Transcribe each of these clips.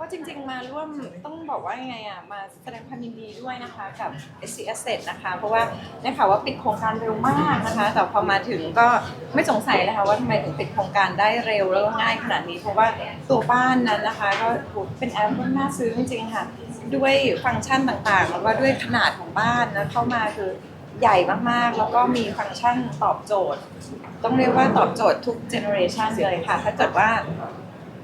ก็จริงๆมาร่วมต้องบอกว่ายังไงอะมาแสดงความยินดีด้วยนะคะกับ SC Asset นะคะ เพราะว่าได้ข่าวว่าปิดโครงการเร็วมากนะคะ แต่พอมาถึงก็ไม่สงสัยเลยค่ะว่าทำไมถึงปิดโครงการได้เร็วแล้วก็ง่ายขนาดนี้ เพราะว่าตัวบ้านนั้นนะคะ ก็เป็นแอปที่น่าซื้อจริงๆค่ะ ด้วยฟังก์ชันต่างๆ แล้วก็ด้วยขนาดของบ้านนะเข้ามาคือใหญ่มากๆ แล้วก็มีฟังก์ชันตอบโจทย์ ต้องเรียกว่าตอบโจทย์ทุกเจเนอเรชันเลยค่ะ ถ้าเกิดว่า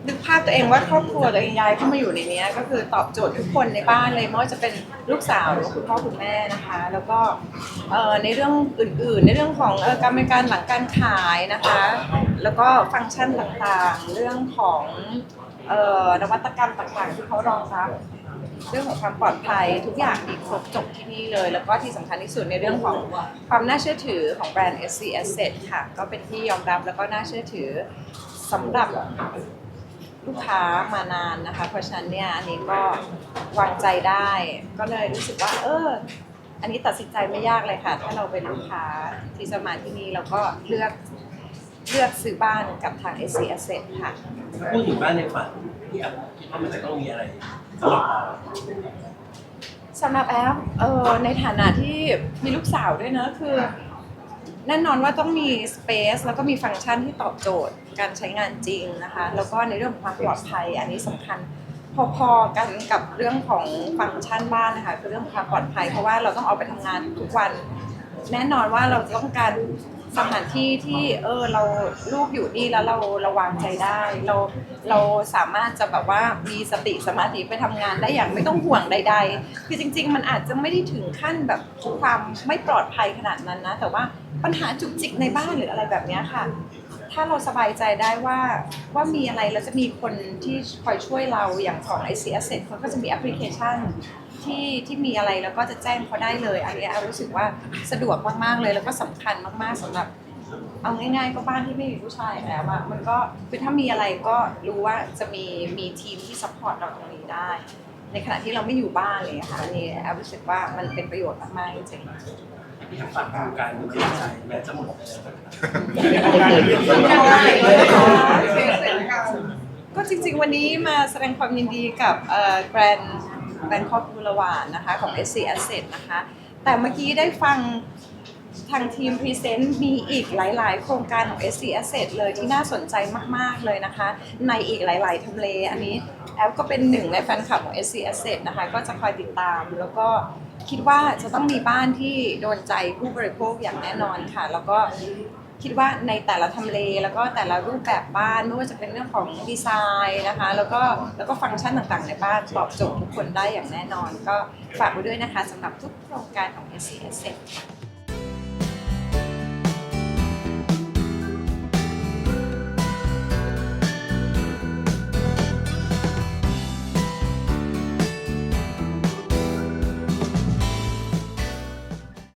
นึกภาพตัวเองว่าครอบครัวตัวเองย้ายเข้ามาอยู่ในนี้ก็คือตอบโจทย์ทุกคนในบ้านเลยไม่ว่าจะเป็นลูกสาวหรือคุณพ่อคุณแม่นะคะ แล้วก็ในเรื่องอื่น ๆ ในเรื่องของอการบริการหลังการขายนะคะ แล้วก็ฟังก์ชันต่างๆ เรื่องของนวัตกรรมต่างๆ ที่เขารองรับเรื่องของความปลอดภัยทุกอย่างมีครบจบที่นี่เลย แล้วก็ที่สำคัญที่สุดในเรื่องของความน่าเชื่อถือของแบรนด์ SC Asset ค่ะ ก็เป็นที่ยอมรับแล้วก็น่าเชื่อถือสำหรับ ลูกค้ามานานนะคะ เพราะฉะนั้นเนี่ยอันนี้ก็วางใจได้ ก็เลยรู้สึกว่า เออ อันนี้ตัดสินใจไม่ยากเลยค่ะ ถ้าเราเป็นลูกค้าที่จะมาที่นี่เราก็เลือกเลือกซื้อบ้านกับทาง SC Asset ค่ะ พูดถึงบ้านในฝันที่แอปคิดว่ามันจะต้องมีอะไรสำหรับเราสำหรับแอปเออในฐานะที่มีลูกสาวด้วยเนอะคือ แน่นอนว่าต้องมี Space แล้วก็มีฟังก์ชันที่ตอบโจทย์การใช้งานจริงนะคะ แล้วก็ในเรื่องของความปลอดภัย อันนี้สำคัญพอๆกันกับเรื่องของฟังก์ชันบ้านนะคะคือเรื่องของความปลอดภัย เพราะว่าเราต้องเอาไปทำงานทุกวัน แน่นอนว่าเราต้องการ สถานที่ที่เออเราลูกอยู่นี่แล้วเราเราวางใจได้ เราเราสามารถจะแบบว่ามีสติสมาธิไปทำงานได้อย่างไม่ต้องห่วงใด ๆ คือจริง ๆ มันอาจจะไม่ได้ถึงขั้นแบบความไม่ปลอดภัยขนาดนั้นนะ แต่ว่าปัญหาจุกจิกในบ้านหรืออะไรแบบนี้ค่ะ ถ้าเราสบายใจได้ว่าว่ามีอะไรแล้วจะมีคนที่คอยช่วยเราอย่างของ IC Asset เขาก็จะมีแอปพลิเคชัน ที่ที่มีอะไรแล้วก็จะแจ้งเขาได้เลย อันนี้แอลรู้สึกว่าสะดวกมากๆเลย แล้วก็สำคัญมากๆสำหรับ เอาง่ายๆก็บ้านที่ไม่มีผู้ชายแล้วอะมันก็คือถ้ามีอะไรก็รู้ว่าจะมีมีทีมที่ซัพพอร์ตเราตรงนี้ได้ ในขณะที่เราไม่อยู่บ้านเลยอะค่ะอันนี้แอลรู้สึกว่ามันเป็นประโยชน์มากๆจริงๆที่ทางฝั่งโครงการดูดีใจแม้จะหมดแล้วก็จริงๆวันนี้มาแสดงความยินดีกับแกรน แบงคอกบูรวานนะคะของ SC Asset นะคะ แต่เมื่อกี้ได้ฟังทางทีมพรีเซนต์มีอีกหลาย ๆ โครงการของ SC Asset เลยที่น่าสนใจมาก ๆ เลยนะคะ ในอีกหลาย ๆทำเลอันนี้แอปก็เป็นหนึ่งในแฟนคลับของ SC Asset นะคะ ก็จะคอยติดตามแล้วก็คิดว่าจะต้องมีบ้านที่โดนใจผู้บริโภคอย่างแน่นอนค่ะ แล้วก็ คิดว่าในแต่ละทำเลแล้วก็แต่ละรูปแบบบ้านไม่ว่าจะเป็นเรื่องของดีไซน์นะคะ แล้วก็แล้วก็ฟังก์ชันต่างๆ ในบ้านตอบโจทย์ทุกคนได้อย่างแน่นอน ก็ฝากไว้ด้วยนะคะสำหรับทุกโครงการของ SC s ค่ะ